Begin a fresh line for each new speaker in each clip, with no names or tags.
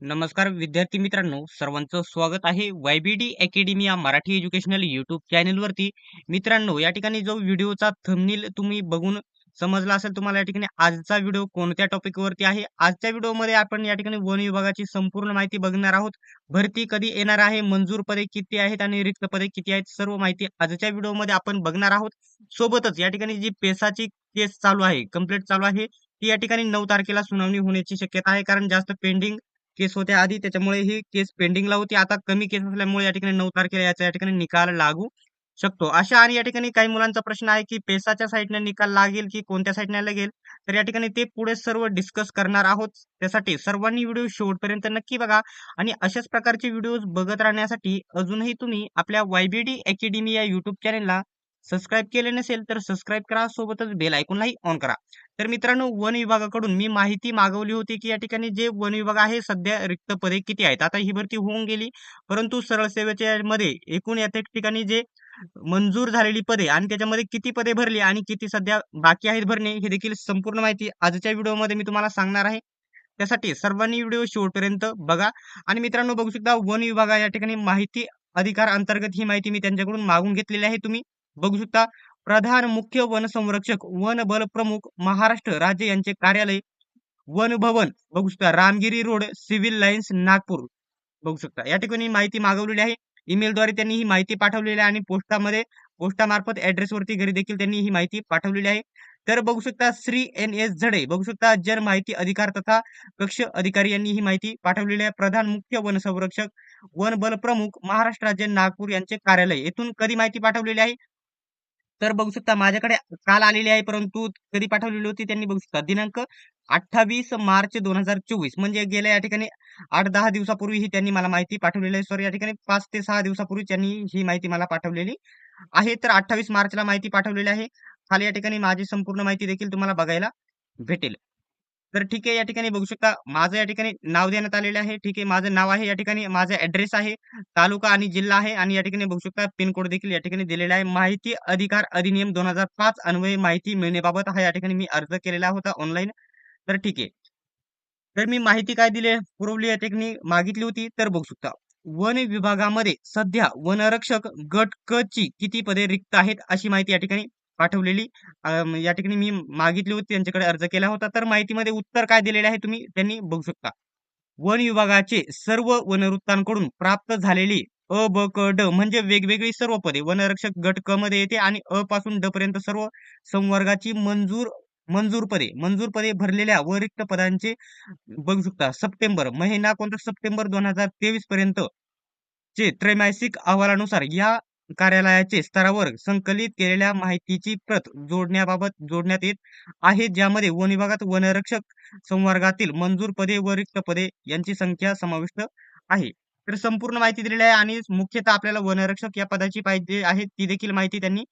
नमस्कार विद्यार्थी मित्रांनो सर्वांचं स्वागत आहे वायबीडी अकॅडमी या मराठी एज्युकेशनल युट्यूब चॅनलवरती मित्रांनो या ठिकाणी जो व्हिडिओचा थंबनेल तुम्ही बघून समजला असेल तुम्हाला या ठिकाणी आजचा व्हिडिओ कोणत्या टॉपिकवरती आहे? आजच्या व्हिडिओमध्ये आपण या ठिकाणी वन विभागाची संपूर्ण माहिती बघणार आहोत. भरती कधी येणार आहे? मंजूर पदे किती आहेत? आणि रिक्त पदे किती आहेत? सर्व माहिती आजच्या व्हिडिओमध्ये आपण बघणार आहोत. सोबतच या ठिकाणी जी पेसाची केस चालू आहे कंप्लीट चालू आहे ती या ठिकाणी नऊ तारखेला सुनावणी होण्याची शक्यता आहे. कारण जास्त पेंडिंग केस होत्या आधी त्याच्यामुळे ही केस पेंडिंगला होती. आता कमी केस असल्यामुळे या ठिकाणी नऊ तारखेला याचा या ठिकाणी निकाल लागू शकतो. अशा आणि या ठिकाणी काही मुलांचा प्रश्न आहे की पेसाच्या साईडने निकाल लागेल की कोणत्या साईडने लागेल? तर या ठिकाणी ते पुढे सर्व डिस्कस करणार आहोत. त्यासाठी सर्वांनी व्हिडिओ शेवटपर्यंत नक्की बघा आणि अशाच प्रकारचे व्हिडिओज बघत राहण्यासाठी अजूनही तुम्ही आपल्या वायबीडी अकॅडमी या युट्यूब चॅनेलला सबस्क्राईब केले नसेल तर सबस्क्राईब करा. सोबतच बेल ऐकूनलाही ऑन करा. तर मित्रांनो वन विभागाकडून मी माहिती मागवली होती की या ठिकाणी जे वन विभाग आहे सध्या रिक्त पदे किती आहेत? आता ही भरती होऊन गेली. परंतु सरळ सेवेच्या मध्ये एकूण या ठिकाणी जे मंजूर झालेली पदे आणि त्याच्यामध्ये किती पदे भरली आणि किती सध्या बाकी आहेत भरणे हे देखील संपूर्ण माहिती आजच्या व्हिडिओमध्ये मी तुम्हाला सांगणार आहे. त्यासाठी सर्वांनी व्हिडिओ शेवटपर्यंत बघा. आणि मित्रांनो बघू शकता वन विभागा या ठिकाणी माहिती अधिकार अंतर्गत ही माहिती मी त्यांच्याकडून मागून घेतलेली आहे. तुम्ही बघू शकता. प्रधान मुख्य वन संरक्षक वन बल प्रमुख महाराष्ट्र राज्य यांचे कार्यालय वन भवन. बघू शकता Ramgiri road civil lines Nagpur. बघू शकता. या ठिकाणी माहिती मागवलेली आहे. ईमेलद्वारे त्यांनी ही माहिती पाठवलेली आहे आणि पोस्टामध्ये पोस्टामार्फत ऍड्रेसवरती घरी देखील त्यांनी ही माहिती पाठवलेली आहे. तर बघू शकता श्री एन एस झडे बघू शकता जन माहिती अधिकार तथा कक्ष अधिकारी यांनी ही माहिती पाठवलेली आहे. प्रधान मुख्य वन संरक्षक वन बल प्रमुख महाराष्ट्र राज्य नागपूर यांचे कार्यालय. येथून कधी माहिती पाठवलेली आहे? तर बघू शकता माझ्याकडे काल आलेली आहे परंतु कधी पाठवलेली होती त्यांनी बघू शकता. दिनांक अठ्ठावीस मार्च दोन हजार चोवीस म्हणजे गेल्या या ठिकाणी आठ दहा दिवसापूर्वी ही त्यांनी मला माहिती पाठवलेली आहे. सॉरी या ठिकाणी पाच ते सहा दिवसापूर्वी त्यांनी ही माहिती मला पाठवलेली आहे. तर अठ्ठावीस मार्चला माहिती पाठवलेली आहे. खाली या ठिकाणी माझी संपूर्ण माहिती देखील तुम्हाला बघायला भेटेल. तर ठीक आहे या ठिकाणी बघू शकता माझं या ठिकाणी नाव देण्यात आलेलं आहे. ठीक आहे माझं नाव आहे या ठिकाणी माझा ऍड्रेस आहे तालुका आणि जिल्हा आहे आणि या ठिकाणी बघू शकता पिनकोड देखील या ठिकाणी दिलेला आहे. माहिती अधिकार अधिनियम दोन हजार पाच अन्वये माहिती मिळण्याबाबत हा या ठिकाणी मी अर्ज केलेला होता ऑनलाईन तर ठीक आहे. तर मी माहिती काय दिली पुरवली या ठिकाणी मागितली होती. तर बघू शकता वन विभागामध्ये सध्या वनरक्षक गट क ची किती पदे रिक्त आहेत अशी माहिती या ठिकाणी पाठवलेली. या ठिकाणी मी मागितली होती त्यांच्याकडे अर्ज केला होता. तर माहितीमध्ये उत्तर काय दिलेले आहे तुम्ही त्यांनी बघू शकता. वन विभागाचे सर्व वनवृत्तांकडून प्राप्त झालेली अ ब क ड म्हणजे वेगवेगळी सर्व पदे वनरक्षक गट क मध्ये येते आणि अ पासून ड पर्यंत सर्व संवर्गाची मंजूर मंजूर पदे मंजूर पदे भरलेल्या व रिक्त पदांचे बघू शकता. सप्टेंबर महिना कोणता? सप्टेंबर दोन हजार तेवीस पर्यंत चे त्रैमासिक अहवालानुसार या कार्यालयाचे स्तरावर संकलित केलेल्या माहितीची प्रत जोडण्याबाबत जोडण्यात येत आहे ज्यामध्ये वन विभागात वनरक्षक संवर्गातील मंजूर पदे व रिक्त पदे यांची संख्या समाविष्ट आहे. तर संपूर्ण माहिती दिलेली आहे आणि मुख्यतः आपल्याला वनरक्षक या पदाची पाहिजे आहे ती देखील माहिती त्यांनी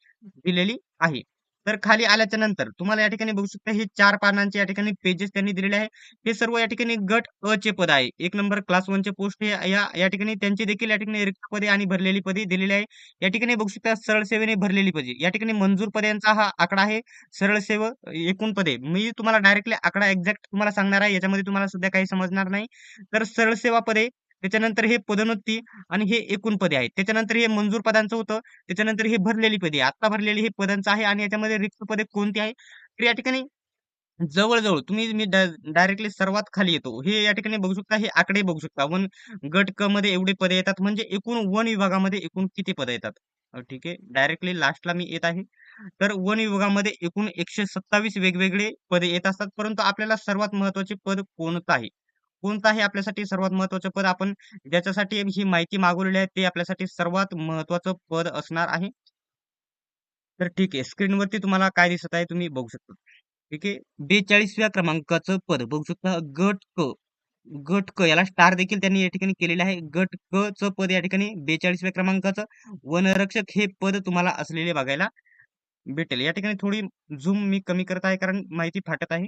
दिलेली आहे. तर खाली आल्याच्यानंतर तुम्हाला या ठिकाणी बघू शकता हे चार पानांचे या ठिकाणी पेजेस त्यांनी दिलेले आहे. हे सर्व या ठिकाणी गट अ चे पद आहे. एक नंबर क्लास वन चे पोस्ट हे या या ठिकाणी त्यांचे देखील या ठिकाणी रिक्त पदे आणि भरलेली पदे दिलेली आहे. या ठिकाणी बघू शकता सरळ सेवेने भरलेली पदे. या ठिकाणी मंजूर पदांचा हा आकडा आहे. सरळ सेव एकूण पदे. मी तुम्हाला डायरेक्टली आकडा एक्झॅक्ट तुम्हाला सांगणार आहे. याच्यामध्ये तुम्हाला सध्या काही समजणार नाही. तर सरळ सेवा पदे त्याच्यानंतर हे पदोन्नती आणि हे एकूण पदे आहेत. त्याच्यानंतर हे मंजूर पदांचं होतं. त्याच्यानंतर हे भरलेली पदे आता भरलेली हे पदांचं आहे आणि याच्यामध्ये रिक्त पदे कोणती आहे तर या ठिकाणी जवळजवळ तुम्ही मी डायरेक्टली सर्वात खाली येतो. हे या ठिकाणी बघू शकता हे आकडे बघू शकता. वन गट क मध्ये एवढे पदे येतात म्हणजे एकूण वन विभागामध्ये एकूण किती पदे येतात? ठीक आहे. डायरेक्टली लास्टला मी येत आहे. तर वन विभागामध्ये एकूण एकशे सत्तावीस वेगवेगळे पदे येत असतात. परंतु आपल्याला सर्वात महत्त्वाचे पद कोणतं आहे? कोणतं आहे आपल्यासाठी सर्वात महत्वाचं पद आपण ज्याच्यासाठी ही माहिती मागवलेली आहे ते आपल्यासाठी सर्वात महत्वाचं पद असणार आहे. तर ठीक आहे स्क्रीनवरती तुम्हाला काय दिसत आहे तुम्ही बघू शकता. ठीक आहे बेचाळीसव्या क्रमांकाचं पद बघू शकता. गट क गट क याला स्टार देखील त्यांनी या ठिकाणी केलेले आहे. गट क च पद या ठिकाणी बेचाळीसव्या क्रमांकाचं. वनरक्षक हे पद तुम्हाला असलेले बघायला भेटेल. या ठिकाणी थोडी झूम मी कमी करत आहे कारण माहिती फाटत आहे.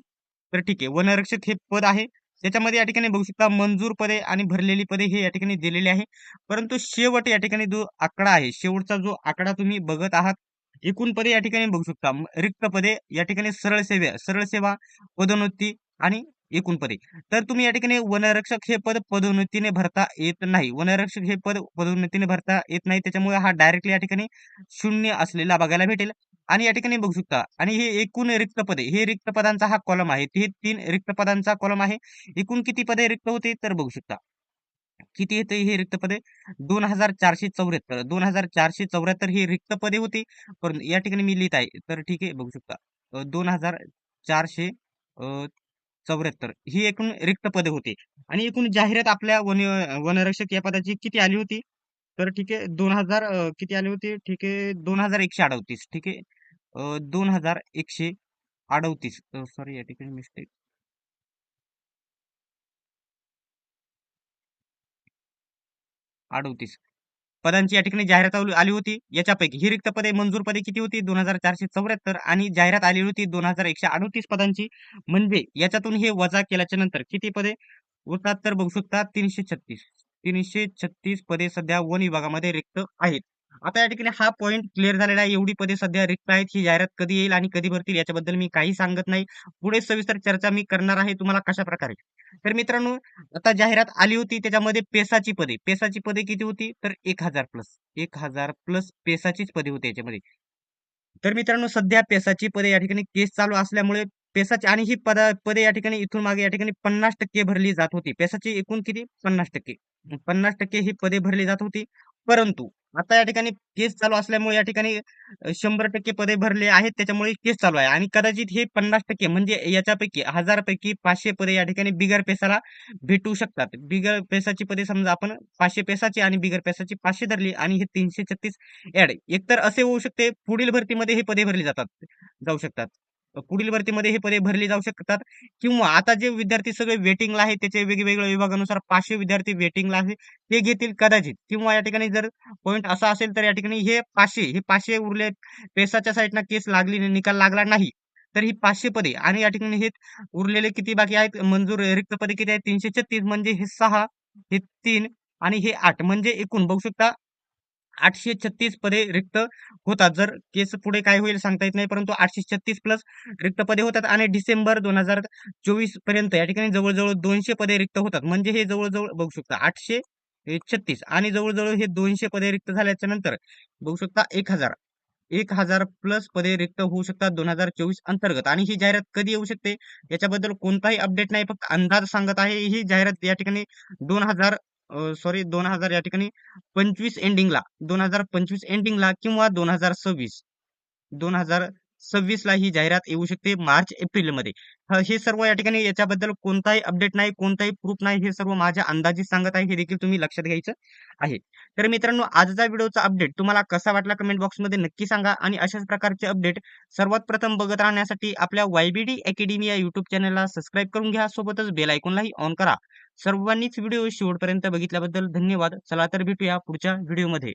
तर ठीक आहे वनरक्षक हे पद आहे. त्याच्यामध्ये या ठिकाणी बघू शकता मंजूर पदे आणि भरलेली पदे हे या ठिकाणी दिलेले आहे. परंतु शेवट या ठिकाणी जो आकडा आहे शेवटचा जो आकडा तुम्ही बघत आहात एकूण पदे या ठिकाणी बघू शकता. रिक्त पदे या ठिकाणी सरळ सेवा सरळ सेवा पदोन्नती आणि एकूण पदे. तर तुम्ही या ठिकाणी वनरक्षक हे पद पदोन्नतीने भरता येत नाही. वनरक्षक हे पद पदोन्नतीने भरता येत नाही. त्याच्यामुळे हा डायरेक्टली या ठिकाणी शून्य असलेला बघायला भेटेल. आणि या ठिकाणी बघू शकता. आणि हे एकूण रिक्त पदे हे रिक्त पदांचा हा कॉलम आहे. हे तीन रिक्त पदांचा कॉलम आहे. एकूण किती पदे रिक्त होते तर बघू शकता. किती येते हे रिक्त पदे? दोन हजार चारशे चौऱ्याहत्तर. दोन हजार चारशे चौऱ्याहत्तर ही रिक्त पदे होती. परंतु या ठिकाणी मी लिहित आहे. तर ठीक आहे बघू शकता. दोन हजार चारशे चौऱ्याहत्तर ही एकूण रिक्त पदे होती. आणि एकूण जाहिरात आपल्या वन वनरक्षक या पदाची किती आली होती? तर ठीक आहे दोन हजार किती आली होती? ठीक आहे दोन हजार एकशे अडतीस. ठीक आहे. दोन हजार एकशे अडतीस. सॉरी या ठिकाणी मिस्टेक अडतीस. पदांची या ठिकाणी जाहिरात आली होती. याच्यापैकी ही रिक्त पदे मंजूर पदे किती होती? दोन हजार चारशे चौऱ्याहत्तर आणि जाहिरात आली होती दोन हजार एकशे अडतीस पदांची. म्हणजे याच्यातून हे वजा केल्याच्यानंतर किती पदे? होतात तर बघू शकता तीनशे छत्तीस. तीनशे छत्तीस पदे सध्या वन विभागामध्ये रिक्त आहेत. आता या ठिकाणी हा पॉईंट क्लिअर झालेला आहे. एवढी पदे सध्या रिक्त आहेत. ही जाहिरात कधी येईल आणि कधी भरतील याच्याबद्दल मी काही सांगत नाही. पुढे सविस्तर चर्चा मी करणार आहे. तुम्हाला कशा प्रकारे? तर मित्रांनो आता जाहिरात आली होती. त्याच्यामध्ये पेसाची पदे. पेसाची पदे किती होती? तर एक हजार प्लस एक हजार प्लस पेसाचीच पदे होती याच्यामध्ये. तर मित्रांनो सध्या पेसाची पदे या ठिकाणी केस चालू असल्यामुळे पेसाची आणि ही पदा पदे या ठिकाणी इथून मागे या ठिकाणी पन्नास टक्के भरली जात होती. पेसाची एकूण किती? पन्नास टक्के. पन्नास टक्के ही पदे भरली जात होती. परंतु आता या ठिकाणी केस चालू असल्यामुळे या ठिकाणी शंभर टक्के पदे भरले आहेत. त्याच्यामुळे केस चालू आहे. आणि कदाचित हे पन्नास टक्के म्हणजे याच्यापैकी पैकी पाचशे पदे या ठिकाणी बिगर पेसाला भेटू शकतात. बिगर पेसाची पदे समजा आपण पाचशे पेसाची आणि बिगर पेसाची पाचशे धरली आणि हे तीनशे छत्तीस ऍड एकतर असे होऊ शकते पुढील भरतीमध्ये हे पदे भरली जातात जाऊ शकतात. पुढील भरतीमध्ये हे पदे भरली जाऊ शकतात. किंवा आता जे विद्यार्थी सगळे वेटिंगला आहेत त्याचे वेगवेगळ्या विभागानुसार पाचशे विद्यार्थी वेटिंगला आहे ते घेतील कदाचित. किंवा या ठिकाणी जर पॉईंट असा असेल तर या ठिकाणी हे पाचशे हे पाचशे उरले पेसाच्या साईडनं केस लागली निकाल लागला नाही. तर ही पाचशे पदे आणि या ठिकाणी हे उरलेले किती बाकी आहेत? मंजूर रिक्त पदे किती आहेत? तीनशे छत्तीस म्हणजे हे सहा हे तीन आणि हे आठ म्हणजे एकूण. बघू शकता आठशे छत्तीस पदे रिक्त होतात. जर केस पुढे काय होईल सांगता येत नाही परंतु आठशे छत्तीस प्लस रिक्त पदे होतात आणि डिसेंबर दोन हजार चोवीसपर्यंत या ठिकाणी जवळजवळ दोनशे पदे रिक्त होतात. म्हणजे हे जवळजवळ बघू शकता आठशे छत्तीस आणि जवळजवळ हे दोनशे पदे रिक्त झाल्याच्यानंतर बघू शकता एक हजार एक हजार प्लस पदे रिक्त होऊ शकतात दोन हजार चोवीस अंतर्गत. आणि ही जाहिरात कधी येऊ शकते? याच्याबद्दल कोणताही अपडेट नाही फक्त अंदाज सांगत आहे. ही जाहिरात या ठिकाणी दोन हजार सॉरी दोन हजार या ठिकाणी पंचवीस एंडिंगला दोन हजार पंचवीस एंडिंगला किंवा दोन हजार सव्वीस. दोन हजार सव्वीस ला ही जाहिरात येऊ शकते मार्च एप्रिलमध्ये. हे सर्व या ठिकाणी याच्याबद्दल कोणताही अपडेट नाही कोणताही प्रूफ नाही हे सर्व माझ्या अंदाजी सांगत आहे हे देखील तुम्ही लक्षात घ्यायचं आहे. तर मित्रांनो आजचा व्हिडिओचा अपडेट तुम्हाला कसा वाटला कमेंट बॉक्समध्ये नक्की सांगा आणि अशाच प्रकारचे अपडेट सर्वात प्रथम बघत राहण्यासाठी आपल्या वायबीडी अकॅडमी या युट्यूब चॅनलला सबस्क्राईब करून घ्या. सोबतच बेल आयकॉनलाही ऑन करा. सर्वांनीच व्हिडिओ शेवटपर्यंत बघितल्याबद्दल धन्यवाद. चला तर भेटूया पुढच्या व्हिडिओमध्ये